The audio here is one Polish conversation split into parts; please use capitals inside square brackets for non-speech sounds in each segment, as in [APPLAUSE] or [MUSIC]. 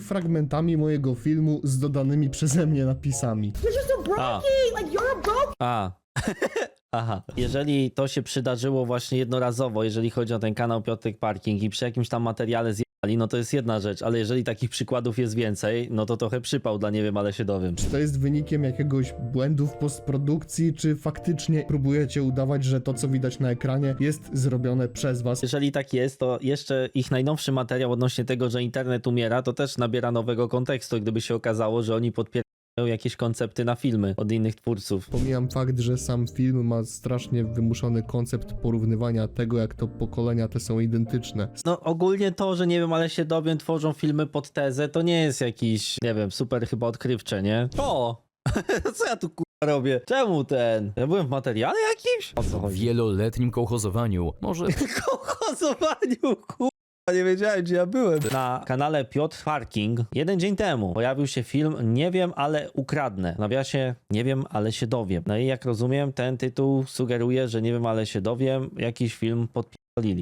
i fragmentami mojego filmu z dodanymi przeze mnie napisami. You're just a. Like, you're a A. [LAUGHS] Aha. Jeżeli to się przydarzyło właśnie jednorazowo, jeżeli chodzi o ten kanał Piotrek Parking i przy jakimś tam materiale zjechali, no to jest jedna rzecz, ale jeżeli takich przykładów jest więcej, no to trochę przypał dla nie wiem, ale się dowiem. Czy to jest wynikiem jakiegoś błędu w postprodukcji, czy faktycznie próbujecie udawać, że to, co widać na ekranie, jest zrobione przez was? Jeżeli tak jest, to jeszcze ich najnowszy materiał odnośnie tego, że internet umiera, to też nabiera nowego kontekstu, gdyby się okazało, że oni podpierają jakieś koncepty na filmy od innych twórców. Pomijam fakt, że sam film ma strasznie wymuszony koncept porównywania tego, jak to pokolenia te są identyczne. No ogólnie to, że nie wiem, ale się dowiem, tworzą filmy pod tezę, to nie jest jakiś, nie wiem, super chyba odkrywcze, nie? O! [LAUGHS] Co ja tu kurwa robię? Czemu ten? Ja byłem w materiale jakimś? O co W chodzi? wieloletnim kołchozowaniu może [LAUGHS] kołchozowaniu, kurwa, nie wiedziałem gdzie ja byłem. Na kanale Piotr Parking jeden dzień temu pojawił się film Nie wiem, ale ukradnę. W nawiasie Nie wiem, ale się dowiem. No i jak rozumiem, ten tytuł sugeruje, że Nie wiem, ale się dowiem, jakiś film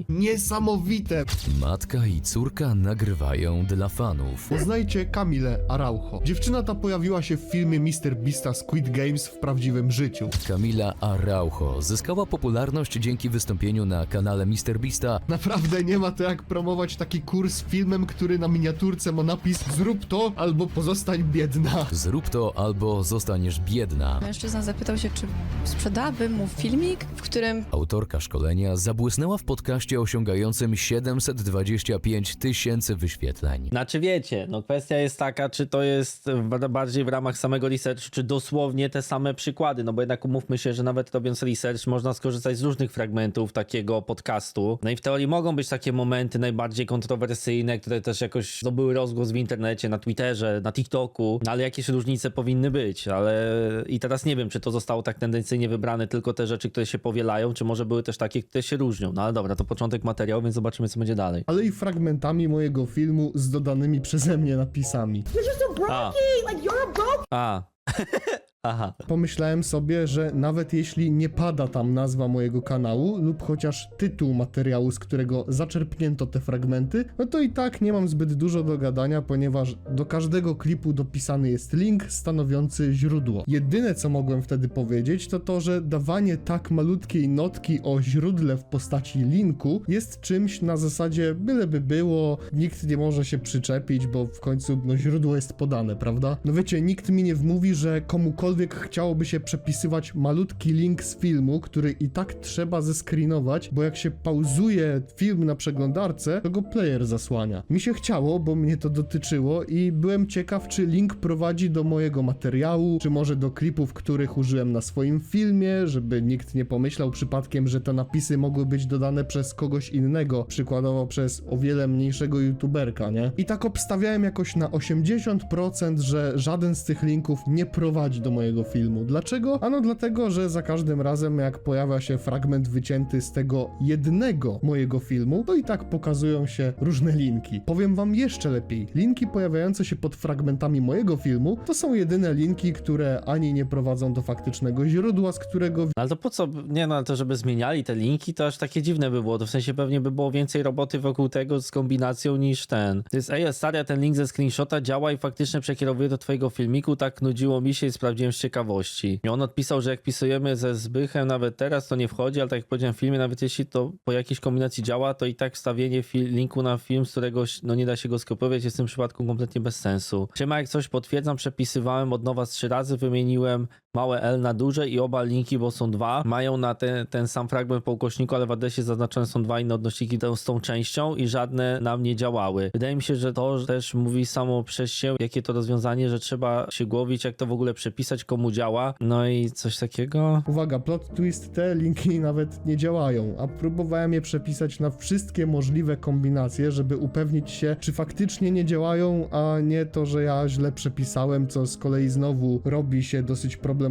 Niesamowite! matka i córka nagrywają dla fanów. Poznajcie Kamilę Araujo. Dziewczyna ta pojawiła się w filmie Mr. Beasta Squid Games w prawdziwym życiu. Camila Araujo zyskała popularność dzięki wystąpieniu na kanale MrBeasta Naprawdę nie ma to jak promować taki kurs filmem, który na miniaturce ma napis zrób to albo pozostań biedna. Zrób to albo zostaniesz biedna. Mężczyzna zapytał się, czy sprzedałabym mu filmik, w którym Autorka szkolenia zabłysnęła w podcaście osiągającym 725 tysięcy wyświetleń. Znaczy wiecie, no kwestia jest taka, czy to jest bardziej w ramach samego research, czy dosłownie te same przykłady, no bo jednak umówmy się, że nawet robiąc research można skorzystać z różnych fragmentów takiego podcastu. No i w teorii mogą być takie momenty najbardziej kontrowersyjne, które też jakoś zdobyły rozgłos w internecie, na Twitterze, na TikToku, no ale jakieś różnice powinny być, ale i teraz nie wiem, czy to zostało tak tendencyjnie wybrane tylko te rzeczy, które się powielają, czy może były też takie, które się różnią. No ale dobra, to początek materiału, więc zobaczymy, co będzie dalej. Ale i fragmentami mojego filmu z dodanymi przeze mnie napisami. You're just a brokey! Ah. Like, you're a broke A. [LAUGHS] Aha. Pomyślałem sobie, że nawet jeśli nie pada tam nazwa mojego kanału lub chociaż tytuł materiału, z którego zaczerpnięto te fragmenty, no to i tak nie mam zbyt dużo do gadania, ponieważ do każdego klipu dopisany jest link stanowiący źródło. Jedyne co mogłem wtedy powiedzieć to to, że dawanie tak malutkiej notki o źródle w postaci linku jest czymś na zasadzie byleby było, nikt nie może się przyczepić, bo w końcu no źródło jest podane, prawda? No wiecie, nikt mi nie wmówi, że komukolwiek chciałoby się przepisywać malutki link z filmu, który i tak trzeba zescreenować, bo jak się pauzuje film na przeglądarce, to go player zasłania. Mi się chciało, bo mnie to dotyczyło i byłem ciekaw, czy link prowadzi do mojego materiału, czy może do klipów, których użyłem na swoim filmie, żeby nikt nie pomyślał przypadkiem, że te napisy mogły być dodane przez kogoś innego, przykładowo przez o wiele mniejszego youtuberka, nie? I tak obstawiałem jakoś na 80%, że żaden z tych linków nie prowadzi do mojego filmu. Dlaczego? Ano dlatego, że za każdym razem jak pojawia się fragment wycięty z tego jednego mojego filmu, to i tak pokazują się różne linki. Powiem wam jeszcze lepiej. Linki pojawiające się pod fragmentami mojego filmu to są jedyne linki, które ani nie prowadzą do faktycznego źródła, z którego ale to po co, nie no, to żeby zmieniali te linki, to aż takie dziwne by było, to w sensie pewnie by było więcej roboty wokół tego z kombinacją niż ten. To jest, ej, stary, ten link ze screenshota działa i faktycznie przekierowuje do twojego filmiku, tak nudziło mi się i sprawdziłem z ciekawości. I on odpisał, że jak pisujemy ze Zbychem nawet teraz, to nie wchodzi, ale tak jak powiedziałem w filmie, nawet jeśli to po jakiejś kombinacji działa, to i tak wstawienie linku na film, z którego no nie da się go skopiować, jest w tym przypadku kompletnie bez sensu. Siema, jak coś potwierdzam, przepisywałem od nowa trzy razy, wymieniłem małe L na duże i oba linki, bo są dwa, mają na ten, ten sam fragment po ukośniku, ale w adresie zaznaczone są dwa inne odnośniki z tą częścią i żadne nam nie działały. Wydaje mi się, że to też mówi samo przez się, jakie to rozwiązanie, że trzeba się głowić, jak to w ogóle przepisać, komu działa, no i coś takiego. Uwaga, plot twist, te linki nawet nie działają, a próbowałem je przepisać na wszystkie możliwe kombinacje, żeby upewnić się, czy faktycznie nie działają, a nie to, że ja źle przepisałem, co z kolei znowu robi się dosyć problematyczne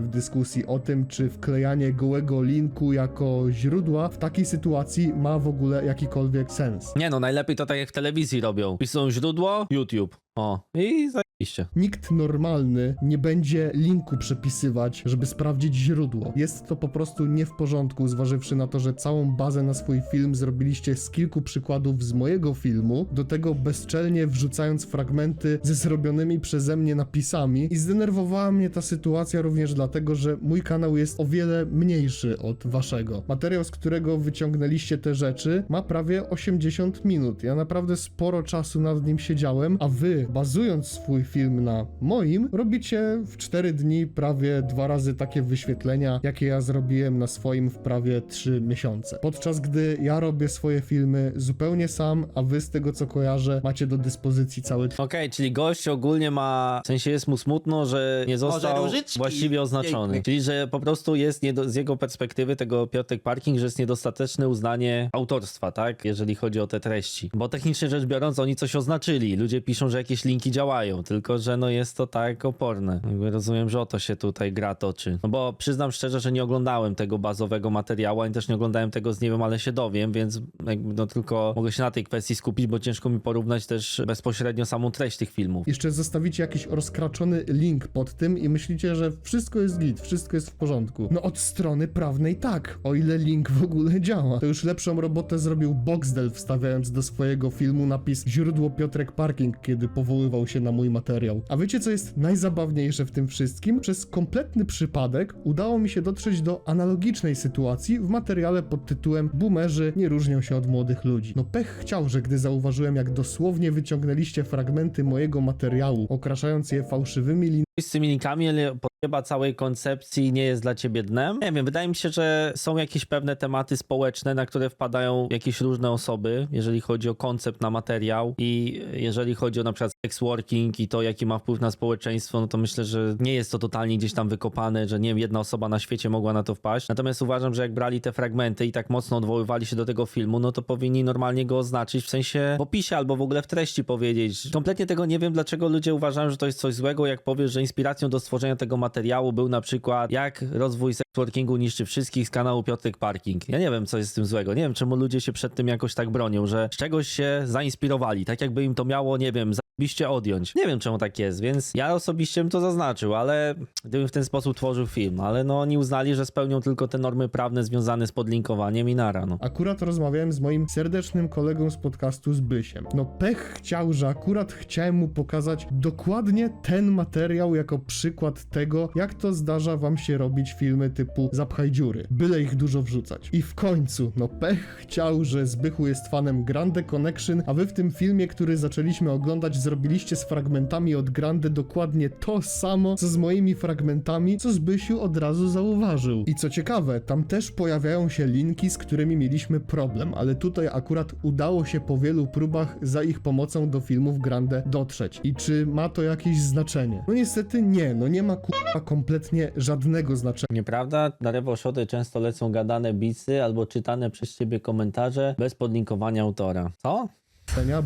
w dyskusji o tym, czy wklejanie gołego linku jako źródła w takiej sytuacji ma w ogóle jakikolwiek sens. Nie no, najlepiej to tak jak w telewizji robią. Pisują źródło, YouTube. O, i Iście. Nikt normalny nie będzie linku przepisywać, żeby sprawdzić źródło. Jest to po prostu nie w porządku, zważywszy na to, że całą bazę na swój film zrobiliście z kilku przykładów z mojego filmu, do tego bezczelnie wrzucając fragmenty ze zrobionymi przeze mnie napisami i zdenerwowała mnie ta sytuacja również dlatego, że mój kanał jest o wiele mniejszy od waszego. Materiał, z którego wyciągnęliście te rzeczy, ma prawie 80 minut. Ja naprawdę sporo czasu nad nim siedziałem, a wy, bazując swój film na moim, robicie w 4 dni prawie dwa razy takie wyświetlenia, jakie ja zrobiłem na swoim w prawie 3 miesiące. Podczas gdy ja robię swoje filmy zupełnie sam, a wy z tego co kojarzę, macie do dyspozycji cały Okej, czyli gość ogólnie ma, w sensie jest mu smutno, że nie został właściwie oznaczony. piękne. Czyli, że po prostu jest nie do, z jego perspektywy tego Piotrek Parking, że jest niedostateczne uznanie autorstwa, tak? Jeżeli chodzi o te treści. Bo technicznie rzecz biorąc, oni coś oznaczyli. Ludzie piszą, że jakieś linki działają, tylko że no jest to tak oporne. Jakby rozumiem, że o to się tutaj gra toczy. No bo przyznam szczerze, że nie oglądałem tego bazowego materiału, ani też nie oglądałem tego z nie wiem, ale się dowiem, więc jakby no tylko mogę się na tej kwestii skupić, bo ciężko mi porównać też bezpośrednio samą treść tych filmów. jeszcze zostawicie jakiś rozkraczony link pod tym i myślicie, że wszystko jest git, wszystko jest w porządku. No od strony prawnej tak, o ile link w ogóle działa. To już lepszą robotę zrobił Boxdel wstawiając do swojego filmu napis źródło Piotrek Parking, kiedy powoływał się na mój materiał. A wiecie co jest najzabawniejsze w tym wszystkim? Przez kompletny przypadek udało mi się dotrzeć do analogicznej sytuacji w materiale pod tytułem Boomerzy nie różnią się od młodych ludzi. No pech chciał, że gdy zauważyłem jak dosłownie wyciągnęliście fragmenty mojego materiału, okraszając je fałszywymi liniami z tymi linkami, ale potrzeba całej koncepcji nie jest dla ciebie dnem. Nie wiem, wydaje mi się, że są jakieś pewne tematy społeczne, na które wpadają jakieś różne osoby, jeżeli chodzi o koncept na materiał i jeżeli chodzi o na przykład sex working i to, jaki ma wpływ na społeczeństwo, no to myślę, że nie jest to totalnie gdzieś tam wykopane, że nie wiem, jedna osoba na świecie mogła na to wpaść. Natomiast uważam, że jak brali te fragmenty i tak mocno odwoływali się do tego filmu, no to powinni normalnie go oznaczyć, w sensie w opisie albo w ogóle w treści powiedzieć. Kompletnie tego nie wiem, dlaczego ludzie uważają, że to jest coś złego, jak powiesz, że inspiracją do stworzenia tego materiału był na przykład jak rozwój sexworkingu niszczy wszystkich z kanału Piotrek Parking. Ja nie wiem, co jest z tym złego. Nie wiem, czemu ludzie się przed tym jakoś tak bronią, że z czegoś się zainspirowali, tak jakby im to miało, nie wiem, zajebiście odjąć. Nie wiem, czemu tak jest, więc ja osobiście bym to zaznaczył, ale gdybym w ten sposób tworzył film, ale no oni uznali, że spełnią tylko te normy prawne związane z podlinkowaniem i nara, no. Akurat rozmawiałem z moim serdecznym kolegą z podcastu z Bysiem. No pech chciał, że akurat chciałem mu pokazać dokładnie ten materiał jako przykład tego, jak to zdarza wam się robić filmy typu Zapchaj dziury. Byle ich dużo wrzucać. I w końcu, no pech chciał, że Zbychu jest fanem Grande Connection, a wy w tym filmie, który zaczęliśmy oglądać, zrobiliście z fragmentami od Grande dokładnie to samo, co z moimi fragmentami, co Zbysiu od razu zauważył. I co ciekawe, tam też pojawiają się linki, z którymi mieliśmy problem, ale tutaj akurat udało się po wielu próbach za ich pomocą do filmów Grande dotrzeć. I czy ma to jakieś znaczenie? No niestety nie, no nie ma kurwa kompletnie żadnego znaczenia. Nieprawda? Na Rewo Shody często lecą gadane bicy albo czytane przez ciebie komentarze bez podlinkowania autora. Co?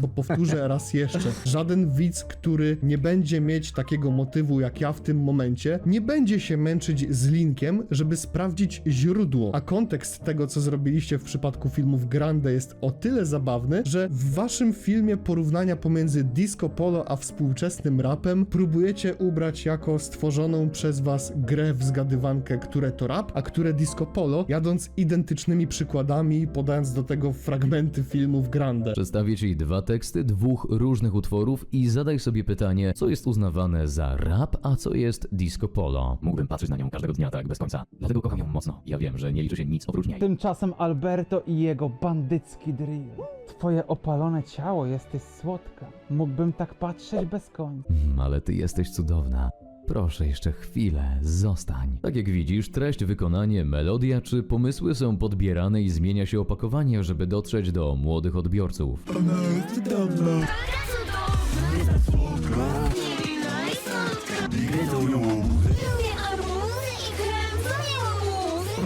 Bo powtórzę [LAUGHS] raz jeszcze. Żaden widz, który nie będzie mieć takiego motywu jak ja w tym momencie, nie będzie się męczyć z linkiem, żeby sprawdzić źródło. A kontekst tego, co zrobiliście w przypadku filmów Grande jest o tyle zabawny, że w waszym filmie porównania pomiędzy disco polo a współczesnym rapem próbujecie ubrać jako stworzoną przez was grę w zgadywankę, które to rap, a które disco polo, jadąc identycznymi przykładami, podając do tego fragmenty filmów Grande. Przedstawię Ci dwa teksty dwóch różnych utworów i zadaj sobie pytanie, co jest uznawane za rap, a co jest disco polo. Mógłbym patrzeć na nią każdego dnia tak bez końca. Dlatego kocham ją mocno. Ja wiem, że nie liczy się nic oprócz niej. Tymczasem Alberto i jego bandycki drill. Twoje opalone ciało, jesteś słodka. Mógłbym tak patrzeć bez końca. Mm, ale ty jesteś cudowna. Proszę jeszcze chwilę, zostań. Tak jak widzisz, treść, wykonanie, melodia czy pomysły są podbierane i zmienia się opakowanie, żeby dotrzeć do młodych odbiorców.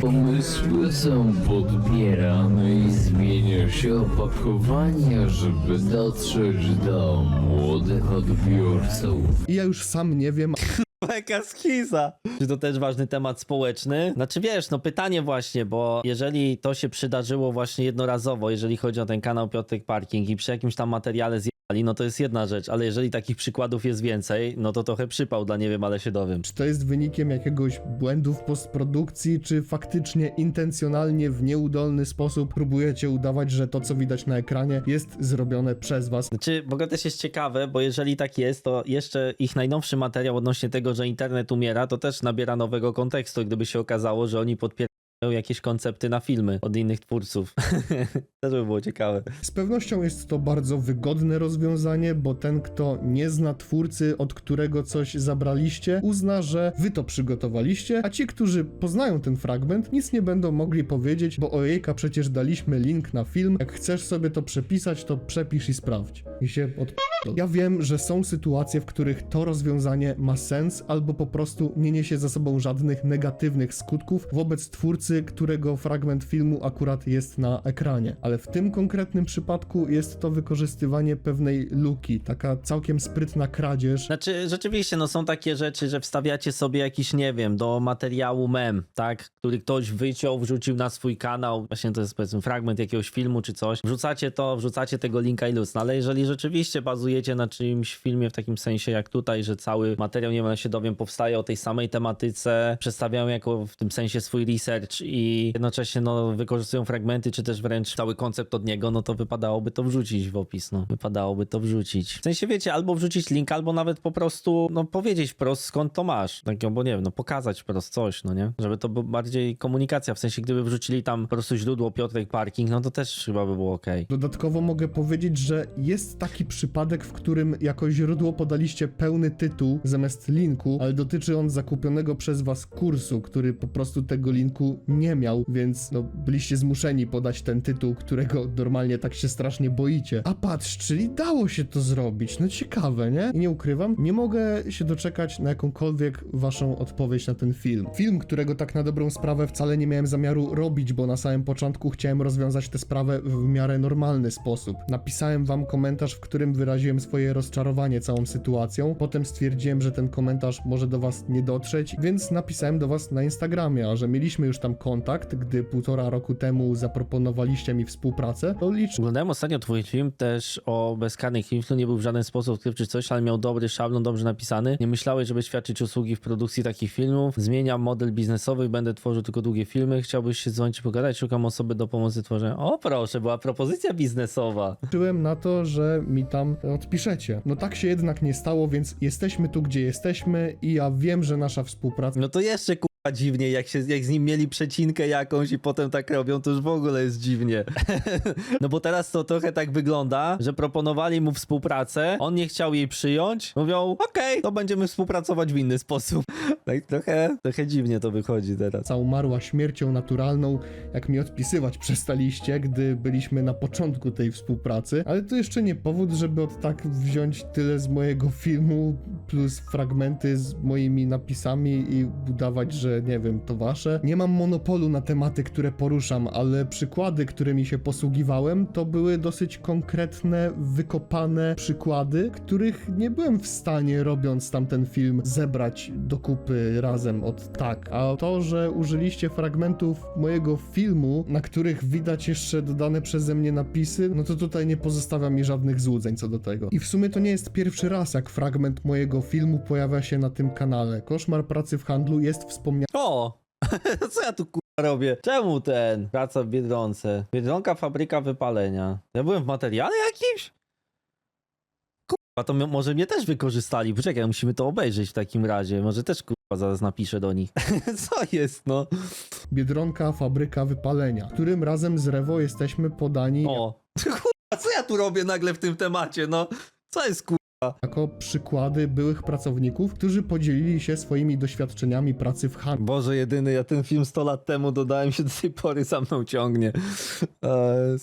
Pomysły są podbierane i zmienia się opakowanie, żeby dotrzeć do młodych odbiorców. I ja już sam nie wiem, [LAUGHS] Jaka schiza. Czy to też ważny temat społeczny? Znaczy wiesz, no pytanie właśnie, bo jeżeli to się przydarzyło właśnie jednorazowo, jeżeli chodzi o ten kanał Piotrek Parking i przy jakimś tam materiale zjechali, no to jest jedna rzecz, ale jeżeli takich przykładów jest więcej, no to trochę przypał dla nie wiem, ale się dowiem. Czy to jest wynikiem jakiegoś błędu w postprodukcji, czy faktycznie intencjonalnie w nieudolny sposób próbujecie udawać, że to, co widać na ekranie, jest zrobione przez was? Znaczy, w ogóle też jest ciekawe, bo jeżeli tak jest, to jeszcze ich najnowszy materiał odnośnie tego, że internet umiera, to też nabiera nowego kontekstu, gdyby się okazało, że oni podpierają jakieś koncepty na filmy od innych twórców. [LAUGHS] też by było ciekawe. Z pewnością jest to bardzo wygodne rozwiązanie, bo ten, kto nie zna twórcy, od którego coś zabraliście, uzna, że wy to przygotowaliście, a ci, którzy poznają ten fragment, nic nie będą mogli powiedzieć, bo ojejka, przecież daliśmy link na film. Jak chcesz sobie to przepisać, to przepisz i sprawdź. I się od... Ja wiem, że są sytuacje, w których to rozwiązanie ma sens, albo po prostu nie niesie za sobą żadnych negatywnych skutków wobec twórcy, którego fragment filmu akurat jest na ekranie. Ale w tym konkretnym przypadku jest to wykorzystywanie pewnej luki, taka całkiem sprytna kradzież. Znaczy, rzeczywiście, no są takie rzeczy, że wstawiacie sobie jakiś, nie wiem, do materiału mem, tak, który ktoś wyciął, wrzucił na swój kanał, właśnie to jest powiedzmy fragment jakiegoś filmu czy coś, wrzucacie to, wrzucacie tego linka i luz, no ale jeżeli rzeczywiście bazujecie na czyimś filmie w takim sensie jak tutaj, że cały materiał, nie wiem, się dowiem, powstaje o tej samej tematyce, przedstawiają jako w tym sensie swój research i jednocześnie, no, wykorzystują fragmenty, czy też wręcz cały koncept od niego, no to wypadałoby to wrzucić w opis, no, wypadałoby to wrzucić. W sensie, wiecie, albo wrzucić link, albo nawet po prostu, no, powiedzieć wprost, skąd to masz, tak, bo nie wiem, no, pokazać wprost coś, no nie, żeby to była bardziej komunikacja, w sensie, gdyby wrzucili tam po prostu źródło Piotrek Parking, no to też chyba by było okej. Dodatkowo mogę powiedzieć, że jest taki przypadek, w którym jako źródło podaliście pełny tytuł zamiast linku, ale dotyczy on zakupionego przez was kursu, który po prostu tego linku nie miał, więc no, byliście zmuszeni podać ten tytuł, którego normalnie tak się strasznie boicie. A patrz, czyli dało się to zrobić, no ciekawe, nie? I nie ukrywam, nie mogę się doczekać na jakąkolwiek waszą odpowiedź na ten film. Film, którego tak na dobrą sprawę wcale nie miałem zamiaru robić, bo na samym początku chciałem rozwiązać tę sprawę w miarę normalny sposób. Napisałem wam komentarz, w którym wyraziłem swoje rozczarowanie całą sytuacją. Potem stwierdziłem, że ten komentarz może do was nie dotrzeć, więc napisałem do was na Instagramie, a że mieliśmy już tam kontakt, gdy półtora roku temu zaproponowaliście mi współpracę, to licz Oglądałem ostatnio twój film też o bezkarnych influ, nie był w żaden sposób odkrywczy coś, ale miał dobry szablon, dobrze napisany. Nie myślałeś, żeby świadczyć usługi w produkcji takich filmów. Zmieniam model biznesowy będę tworzył tylko długie filmy. Chciałbyś się dzwonić i pogadać, szukam osoby do pomocy w tworzeniu. O proszę, była propozycja biznesowa. liczyłem na to, że mi tam odpiszecie. No tak się jednak nie stało, więc jesteśmy tu, gdzie jesteśmy i ja wiem, że nasza współpraca No to jeszcze kurwa dziwnie, jak, się, jak z nim mieli przecinkę jakąś i potem tak robią, to już w ogóle jest dziwnie. [LAUGHS] no bo teraz to trochę tak wygląda, że proponowali mu współpracę, on nie chciał jej przyjąć, mówią, okej, to będziemy współpracować w inny sposób. [LAUGHS] tak trochę, trochę dziwnie to wychodzi teraz. umarła śmiercią naturalną, jak mi odpisywać przestaliście, gdy byliśmy na początku tej współpracy, ale to jeszcze nie powód, żeby od tak wziąć tyle z mojego filmu, plus fragmenty z moimi napisami i udawać, że nie wiem, to wasze. Nie mam monopolu na tematy, które poruszam, ale przykłady, którymi się posługiwałem, to były dosyć konkretne, wykopane przykłady, których nie byłem w stanie, robiąc tamten film, zebrać do kupy razem od tak. A to, że użyliście fragmentów mojego filmu, na których widać jeszcze dodane przeze mnie napisy, no to tutaj nie pozostawia mi żadnych złudzeń co do tego. I w sumie to nie jest pierwszy raz, jak fragment mojego filmu pojawia się na tym kanale. Koszmar pracy w handlu jest wspomniany O! [LAUGHS] Co ja tu kurwa robię? Czemu ten? Praca w Biedronce. Biedronka, fabryka wypalenia. Ja byłem w materiale jakimś? Kurwa, to może mnie też wykorzystali. Poczekaj, musimy to obejrzeć w takim razie. Może też kurwa zaraz napiszę do nich. [LAUGHS] Co jest, no? Biedronka, fabryka wypalenia, którym razem z Rewo jesteśmy podani O! [LAUGHS] Kurwa, co ja tu robię nagle w tym temacie, no? Co jest kurwa? Jako przykłady byłych pracowników, którzy podzielili się swoimi doświadczeniami pracy w handlu. Boże jedyny, ja ten film 100 lat temu dodałem się do tej pory za mną ciągnie. Eee,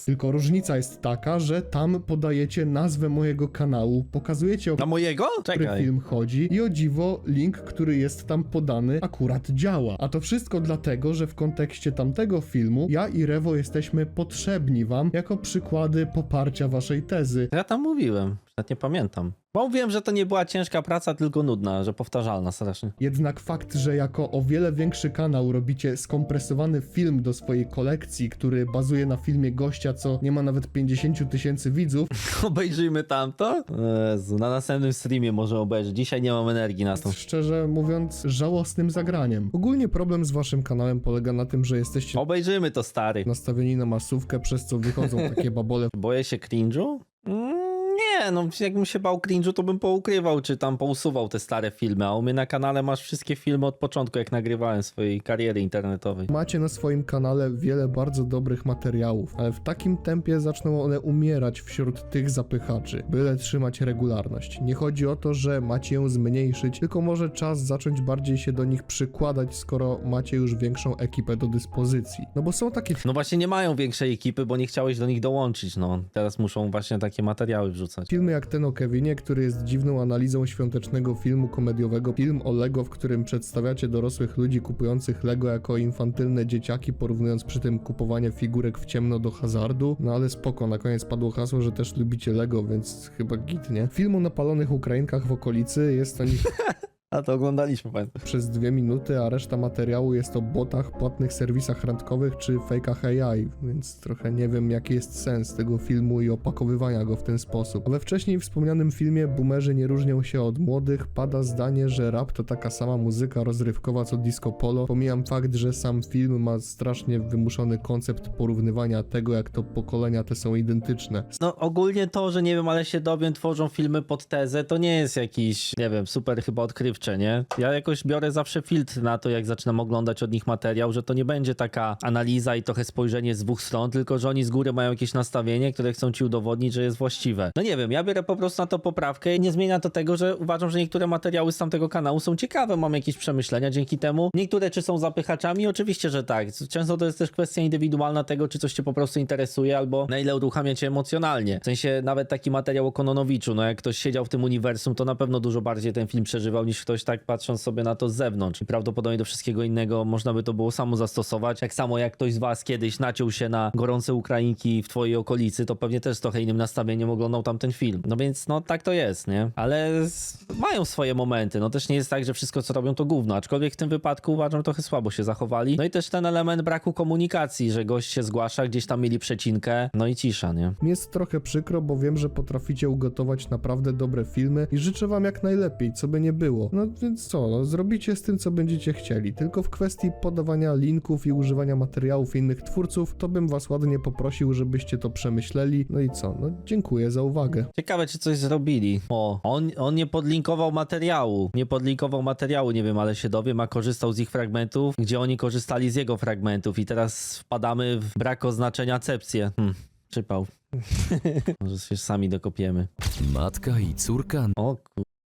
Tylko różnica jest taka, że tam podajecie nazwę mojego kanału, pokazujecie o Na mojego? który Czekaj. film chodzi i o dziwo link, który jest tam podany akurat działa. A to wszystko dlatego, że w kontekście tamtego filmu ja i Rewo jesteśmy potrzebni wam jako przykłady poparcia waszej tezy. Ja tam mówiłem Nawet nie pamiętam. Bo wiem, że to nie była ciężka praca, tylko nudna, że powtarzalna strasznie. Jednak fakt, że jako o wiele większy kanał robicie skompresowany film do swojej kolekcji, który bazuje na filmie gościa, co nie ma nawet 50 tysięcy widzów, [LAUGHS] Obejrzyjmy tamto? Jezu, na następnym streamie może obejrzeć. Dzisiaj nie mam energii na to. szczerze mówiąc żałosnym zagraniem. Ogólnie problem z waszym kanałem polega na tym, że jesteście Obejrzymy to, stary. nastawieni na masówkę, przez co wychodzą takie [LAUGHS] babole Boję się cringe'u? Mm, nie, no jakbym się bał cringe'u, to bym poukrywał, czy tam pousuwał te stare filmy, a u mnie na kanale masz wszystkie filmy od początku, jak nagrywałem swojej kariery internetowej. Macie na swoim kanale wiele bardzo dobrych materiałów, ale w takim tempie zaczną one umierać wśród tych zapychaczy, byle trzymać regularność. Nie chodzi o to, że macie ją zmniejszyć, tylko może czas zacząć bardziej się do nich przykładać, skoro macie już większą ekipę do dyspozycji. No bo są takie No właśnie nie mają większej ekipy, bo nie chciałeś do nich dołączyć, no. Teraz muszą właśnie takie materiały wrzucać. Filmy jak ten o Kevinie, który jest dziwną analizą świątecznego filmu komediowego, film o Lego, w którym przedstawiacie dorosłych ludzi kupujących Lego jako infantylne dzieciaki, porównując przy tym kupowanie figurek w ciemno do hazardu. No ale spoko, na koniec padło hasło, że też lubicie Lego, więc chyba git, nie? Film o napalonych Ukrainkach w okolicy, jest o nich [LAUGHS] A to oglądaliśmy, pamiętam. przez dwie minuty, a reszta materiału jest o botach, płatnych serwisach randkowych czy fejkach AI, więc trochę nie wiem jaki jest sens tego filmu i opakowywania go w ten sposób. A we wcześniej wspomnianym filmie Boomerzy nie różnią się od młodych, pada zdanie, że rap to taka sama muzyka rozrywkowa co disco polo. Pomijam fakt, że sam film ma strasznie wymuszony koncept porównywania tego, jak to pokolenia te są identyczne. No ogólnie to, że nie wiem, ale się dowiem, tworzą filmy pod tezę, to nie jest jakiś, nie wiem, super chyba nie? Ja jakoś biorę zawsze filtr na to, jak zaczynam oglądać od nich materiał, że to nie będzie taka analiza i trochę spojrzenie z dwóch stron, tylko że oni z góry mają jakieś nastawienie, które chcą ci udowodnić, że jest właściwe. No nie wiem, ja biorę po prostu na to poprawkę i nie zmienia to tego, że uważam, że niektóre materiały z tamtego kanału są ciekawe, mam jakieś przemyślenia dzięki temu. Niektóre czy są zapychaczami? Oczywiście, że tak. Często to jest też kwestia indywidualna tego, czy coś cię po prostu interesuje, albo na ile uruchamia cię emocjonalnie. W sensie nawet taki materiał o Kononowiczu, no jak ktoś siedział w tym uniwersum, to na pewno dużo bardziej ten film przeżywał niż ktoś tak patrząc sobie na to z zewnątrz. I prawdopodobnie do wszystkiego innego można by to było samo zastosować. Tak samo jak ktoś z was kiedyś naciął się na gorące Ukrainki w twojej okolicy, to pewnie też z trochę innym nastawieniem oglądał tam ten film. No więc no tak to jest, nie? Ale s- mają swoje momenty. No też nie jest tak, że wszystko co robią to gówno. Aczkolwiek w tym wypadku uważam, trochę słabo się zachowali. No i też ten element braku komunikacji, że gość się zgłasza, gdzieś tam mieli przecinkę, no i cisza, nie? Mi jest trochę przykro, bo wiem, że potraficie ugotować naprawdę dobre filmy i życzę wam jak najlepiej, co by nie było. No więc co, no zrobicie z tym, co będziecie chcieli. Tylko w kwestii podawania linków i używania materiałów innych twórców, to bym was ładnie poprosił, żebyście to przemyśleli. No i co, no dziękuję za uwagę. Ciekawe, czy coś zrobili. O, on, on nie podlinkował materiału. Nie podlinkował materiału, nie wiem, ale się dowiem, a korzystał z ich fragmentów, gdzie oni korzystali z jego fragmentów i teraz wpadamy w brak oznaczenia cepcję. Hmm, przypał. [LAUGHS] Może się sami dokopiemy. Matka i córka O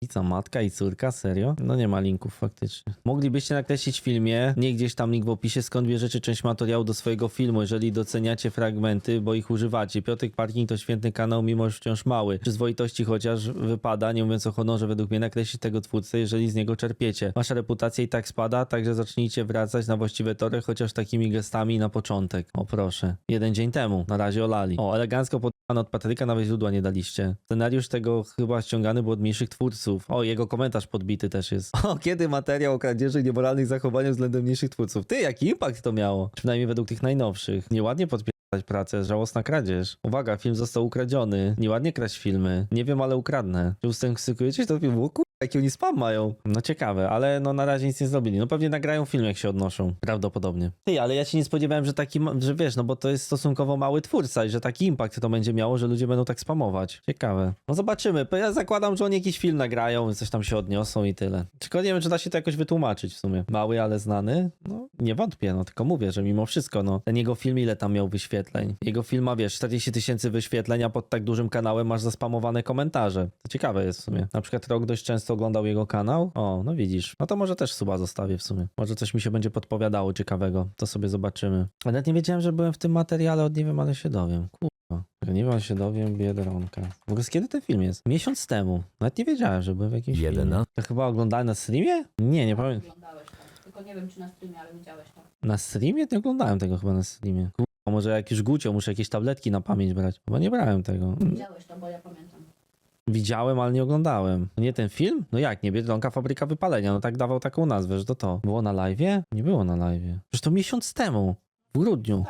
kurwa, matka i córka, serio? No nie ma linków faktycznie. Moglibyście nakreślić w filmie, nie gdzieś tam link w opisie, skąd bierzecie część materiału do swojego filmu, jeżeli doceniacie fragmenty, bo ich używacie. Piotrek Parking to świetny kanał, mimo że wciąż mały. Przyzwoitości chociaż wypada, nie mówiąc o honorze, według mnie nakreślić tego twórcę, jeżeli z niego czerpiecie. Wasza reputacja i tak spada, także zacznijcie wracać na właściwe tory, chociaż takimi gestami na początek. O proszę. Jeden dzień temu. Na razie olali. O, elegancko pod od Patryka nawet źródła nie daliście. Scenariusz tego chyba ściągany był od mniejszych twórców. O, jego komentarz podbity też jest. O, kiedy materiał o kradzieży i niemoralnych zachowaniach względem mniejszych twórców. Ty, jaki impact to miało? Przynajmniej według tych najnowszych. Nieładnie podpisać pracę, żałosna kradzież. Uwaga, film został ukradziony. Nieładnie kraść filmy. Nie wiem, ale ukradnę. Czy ustępskujecie się do filmu? Jaki oni spam mają? No ciekawe, ale no na razie nic nie zrobili. No pewnie nagrają film, jak się odnoszą. Prawdopodobnie. Ty, ale ja się nie spodziewałem, że taki, że wiesz, no bo to jest stosunkowo mały twórca i że taki impact to będzie miało, że ludzie będą tak spamować. Ciekawe. No zobaczymy. Ja zakładam, że oni jakiś film nagrają, coś tam się odniosą i tyle. Tylko nie wiem, czy da się to jakoś wytłumaczyć w sumie. Mały, ale znany? No nie wątpię, no tylko mówię, że mimo wszystko, no ten jego film ile tam miał wyświetleń? Jego film ma, wiesz, 40 tysięcy wyświetleń, a pod tak dużym kanałem masz zaspamowane komentarze. To ciekawe jest w sumie. Na przykład Rok dość często oglądał jego kanał. O, no widzisz. No to może też suba zostawię w sumie. Może coś mi się będzie podpowiadało ciekawego. To sobie zobaczymy. Ale nawet nie wiedziałem, że byłem w tym materiale od nie wiem, ale się dowiem. Kurwa. Nie wiem, się dowiem, Biedronka. W ogóle z kiedy ten film jest? Miesiąc temu. Nawet nie wiedziałem, że byłem w jakimś filmie. Jedyna? To chyba oglądałem na streamie? Nie, nie pamiętam. Oglądałeś. Tylko nie wiem, czy na streamie, ale widziałeś to. Na streamie? Nie oglądałem tego chyba na streamie. Kurwa, może jak już gucio, muszę jakieś tabletki na pamięć brać. Chyba nie brałem tego. Widziałeś to, bo ja pamiętam. Widziałem, ale nie oglądałem. Nie ten film? No jak nie? Biedronka Fabryka Wypalenia. No tak dawał taką nazwę, że to to. Było na live'ie? Nie było na live'ie. Przecież to miesiąc temu. W grudniu.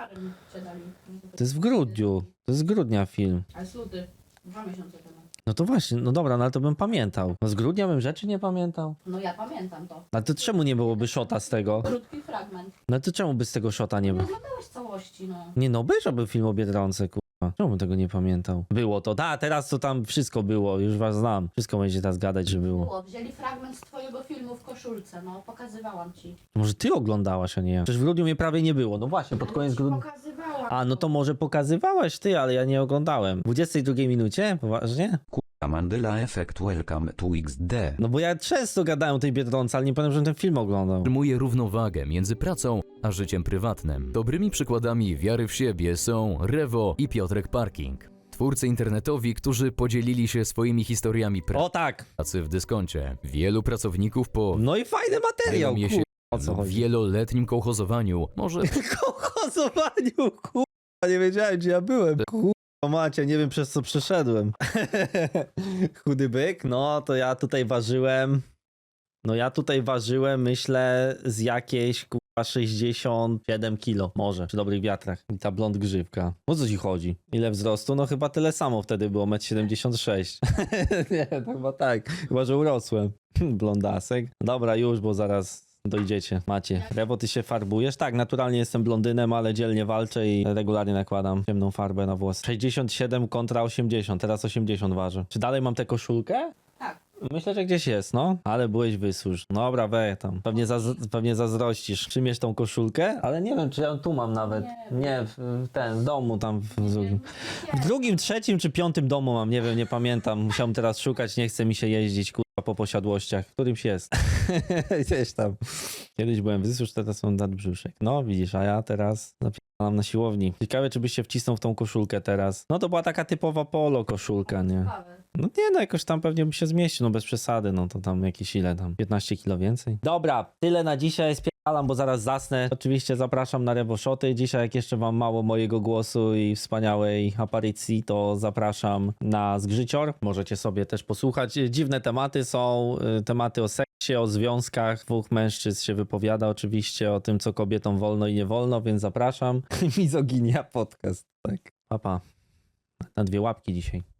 To jest w grudniu. To jest z grudnia film. Ale z luty. Dwa miesiące temu. No to właśnie, no dobra, no ale to bym pamiętał. No z grudnia bym rzeczy nie pamiętał. No ja pamiętam to. A to czemu nie byłoby szota z tego? Krótki fragment. No to czemu by z tego szota nie Nie było? oglądałeś całości, no. Nie no, obejrzałbym film o Biedronce, kurwa. Czemu bym tego nie pamiętał? Było to, da, teraz to tam wszystko było, już was znam. Wszystko będzie teraz gadać, że było. Było, wzięli fragment z twojego filmu w koszulce, no. Pokazywałam ci. Może ty oglądałaś, a nie ja. Przecież w grudniu mnie prawie nie było. No właśnie, pod koniec grudnia. Pokazywałam. A, no to może pokazywałaś ty, ale ja nie oglądałem. W 22 minucie? Poważnie? Mandela Effect Welcome to XD. No bo ja często gadałem o tej Biedronce, ale nie pamiętam, żebym ten film oglądał. Utrzymuje równowagę między pracą a życiem prywatnym. Dobrymi przykładami wiary w siebie są Rewo i Piotrek Parking. Twórcy internetowi, którzy podzielili się swoimi historiami O tak! pracy w dyskoncie. Wielu pracowników po No i fajny materiał, wielu kurwa. O co chodzi? wieloletnim kołchozowaniu może [LAUGHS] kołchozowaniu, kurwa, nie wiedziałem, gdzie ja byłem. Kurwa macie, nie wiem przez co przeszedłem. [LAUGHS] Chudy byk, no to ja tutaj ważyłem, no ja tutaj ważyłem, myślę, z jakieś, kurwa, 67 kilo, może, przy dobrych wiatrach. I ta blond grzywka. O co ci chodzi? Ile wzrostu? No chyba tyle samo wtedy było, 1,76 m. [LAUGHS] nie, to chyba tak, chyba, że urosłem. [LAUGHS] Blondasek. Dobra, już, bo zaraz dojdziecie, macie. Rewo, ty się farbujesz? Tak, naturalnie jestem blondynem, ale dzielnie walczę i regularnie nakładam ciemną farbę na włosy. 67 kontra 80, teraz 80 waży. Czy dalej mam tę koszulkę? Tak. Myślę, że gdzieś jest, no. Ale byłeś wysusz. Dobra, we tam. Pewnie, zaz- pewnie zazdrościsz. Przymierz tą koszulkę? Ale nie wiem, czy ja tu mam nawet. Nie. W, w ten, w domu tam w drugim. W drugim, trzecim czy piątym domu mam, nie wiem, nie pamiętam. Musiałem teraz szukać, nie chce mi się jeździć, kurwa, po posiadłościach. W którymś jest. [LAUGHS] Gdzieś tam. Kiedyś byłem wysusz, teraz mam nadbrzuszek. No, widzisz, a ja teraz napierdalam na siłowni. Ciekawe, czy byś się wcisnął w tą koszulkę teraz. No to była taka typowa polo koszulka, nie? No nie, no jakoś tam pewnie bym się zmieścił, no bez przesady, no to tam jakieś ile tam, 15 kilo więcej. Dobra, tyle na dzisiaj, spierdalam, bo zaraz zasnę. Oczywiście zapraszam na Rewoszoty. Dzisiaj jak jeszcze wam mało mojego głosu i wspaniałej aparycji, to zapraszam na Zgrzycior. Możecie sobie też posłuchać. Dziwne tematy są, y, tematy o seksie, o związkach. Dwóch mężczyzn się wypowiada oczywiście o tym, co kobietom wolno i nie wolno, więc zapraszam. [LAUGHS] Mizoginia podcast, tak. Papa. Na dwie łapki dzisiaj.